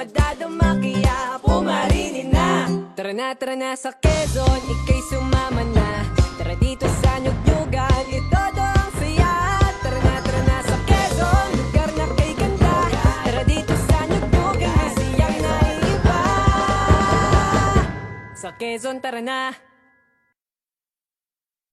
madadama kaya pumarinin na. Tara na, tara na sa Quezon, ikay sumama na. Tara dito sa Nyugnyugan, ito do ang saya. Tara na, tara na sa Quezon, lugar na kay ganda. Tara dito sa Nyugnyugan, siyang naiiba. Sa Quezon, tara na.